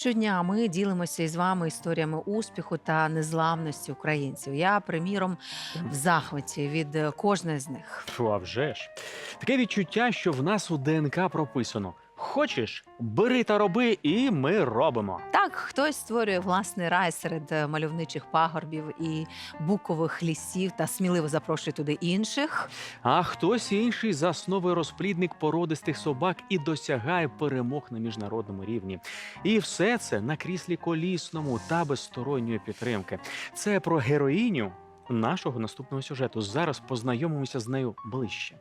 щодня ми ділимося із вами історіями успіху та незламності українців. Я, приміром, в захваті від е, кожної з них. Фу, а вже ж. Таке відчуття, що в нас у ДНК прописано: хочеш, бери та роби, і ми робимо. Так, хтось створює власний рай серед е, мальовничих пагорбів і букових лісів та сміливо запрошує туди інших. А хтось інший засновує розплідник породистих собак і досягає перемог на міжнародному рівні. І все це на кріслі колісному та без сторонньої підтримки. Це про героїню нашого наступного сюжету. Зараз познайомимося з нею ближче.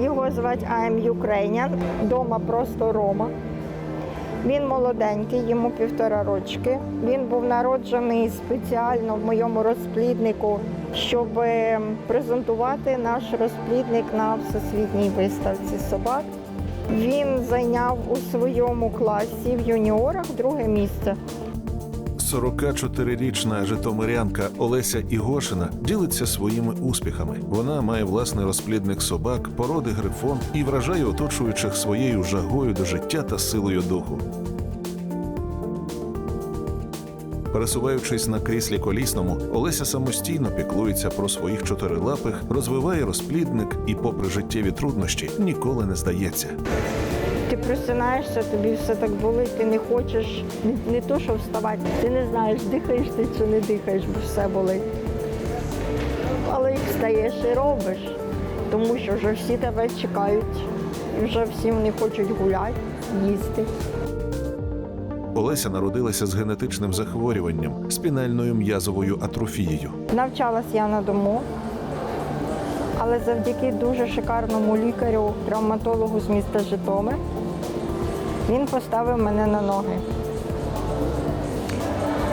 Його звати I'm Ukrainian, дома просто Рома. Він молоденький, йому півтора рочки. Він був народжений спеціально в моєму розпліднику, щоб е, презентувати наш розплідник на всесвітній виставці собак. Він зайняв у своєму класі в юніорах друге місце. 44-річна житомирянка Олеся Ігошина ділиться своїми успіхами. Вона має власний розплідник собак, породи грифон і вражає оточуючих своєю жагою до життя та силою духу. Пересуваючись на кріслі колісному, Олеся самостійно піклується про своїх чотирилапих, розвиває розплідник і, попри життєві труднощі, ніколи не здається. Ти просинаєшся, тобі все так болить, ти не хочеш не, не то, що вставати, ти не знаєш, дихаєш ти чи не дихаєш, бо все болить. Але як встаєш і робиш, тому що вже всі тебе чекають, вже всі вони хочуть гуляти, їсти. Олеся народилася з генетичним захворюванням спінальною м'язовою атрофією. Навчалась я на дому, але завдяки дуже шикарному лікарю, травматологу з міста Житомир, він поставив мене на ноги.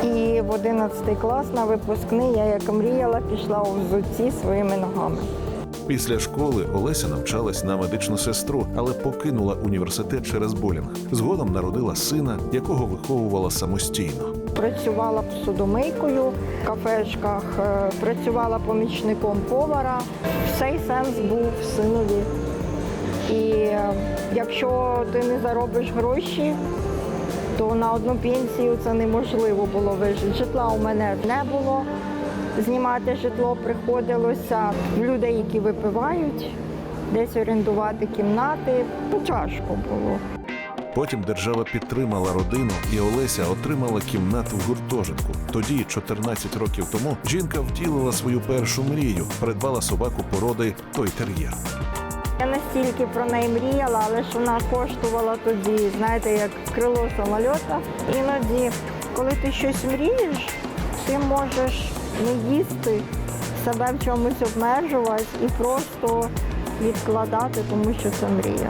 І в 11 клас на випускний я, як мріяла, пішла у взутці своїми ногами. Після школи Олеся навчалась на медичну сестру, але покинула університет через булінг. Згодом народила сина, якого виховувала самостійно. Працювала посудомийкою в кафешках, е, працювала помічником повара. Цей сенс був синові. І е, якщо ти не заробиш гроші, то на одну пенсію це неможливо було вижити. Житла у мене не було. Знімати житло приходилося людей, які випивають, десь орендувати кімнати. Ну, тяжко було. Потім держава підтримала родину, і Олеся отримала кімнату в гуртожитку. Тоді, 14 років тому, жінка втілила свою першу мрію, придбала собаку породи той тер'єр. Я настільки про неї мріяла, але ж вона коштувала тоді, знаєте, як крило самоліта. Іноді, коли ти щось мрієш, ти можеш не їсти, себе в чомусь обмежувати і просто відкладати, тому що це мрія.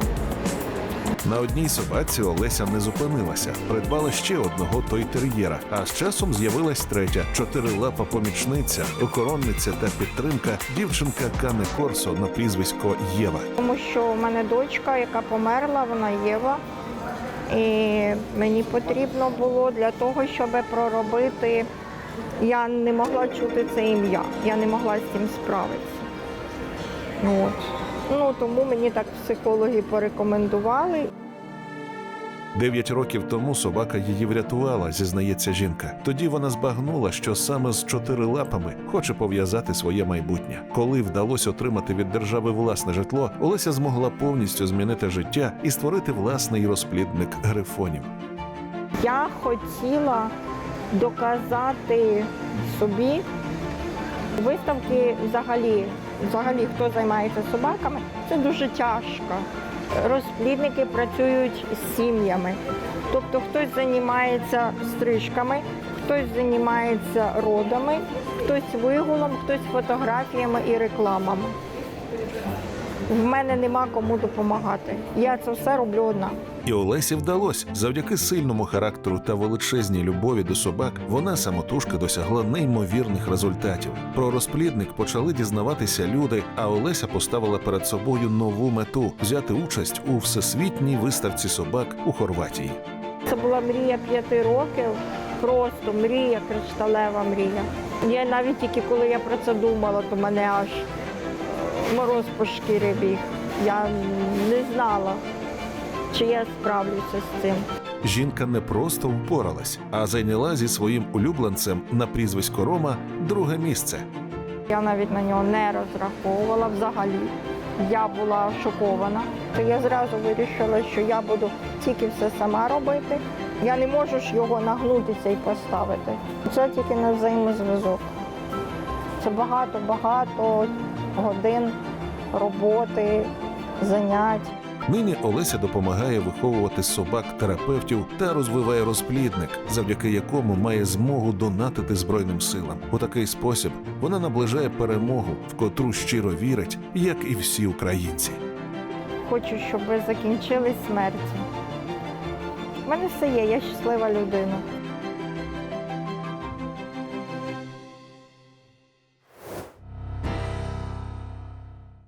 На одній собаці Олеся не зупинилася, придбала ще одного той тер'єра. А з часом з'явилась третя чотирилапа помічниця, охоронниця та підтримка дівчинка Кане Корсо на прізвисько Єва. Тому що в мене дочка, яка померла, вона Єва. І мені потрібно було для того, щоб проробити. Я не могла чути це ім'я, я не могла з цим справитися. Ну, От. Ну, тому мені так психологи порекомендували. Дев'ять років тому собака її врятувала, зізнається жінка. Тоді вона збагнула, що саме з чотирилапами хоче пов'язати своє майбутнє. Коли вдалося отримати від держави власне житло, Олеся змогла повністю змінити життя і створити власний розплідник грифонів. Я хотіла доказати собі виставки взагалі, взагалі хто займається собаками, це дуже тяжко. Розплідники працюють з сім'ями. Тобто хтось займається стрижками, хтось займається родами, хтось вигулом, хтось фотографіями і рекламами. В мене нема кому допомагати. Я це все роблю одна. І Олесі вдалося завдяки сильному характеру та величезній любові до собак. Вона самотужки досягла неймовірних результатів. Про розплідник почали дізнаватися люди. А Олеся поставила перед собою нову мету взяти участь у всесвітній виставці собак у Хорватії. Це була мрія п'яти років, просто мрія, кришталева мрія. Я навіть тільки коли я про це думала, то мене аж мороз по шкірі біг. Я не знала, чи я справлюся з цим. Жінка не просто впоралась, а зайняла зі своїм улюбленцем на прізвисько Рома друге місце. Я навіть на нього не розраховувала взагалі. Я була шокована. То я зразу вирішила, що я буду тільки все сама робити. Я не можу ж його нагнутися і поставити. Це тільки на взаємозв'язок. Це багато-багато годин роботи, занять. Нині Олеся допомагає виховувати собак терапевтів та розвиває розплідник, завдяки якому має змогу донатити Збройним силам. У такий спосіб вона наближає перемогу, в котру щиро вірить, як і всі українці. Хочу, щоб закінчились смерті. У мене все є, я щаслива людина.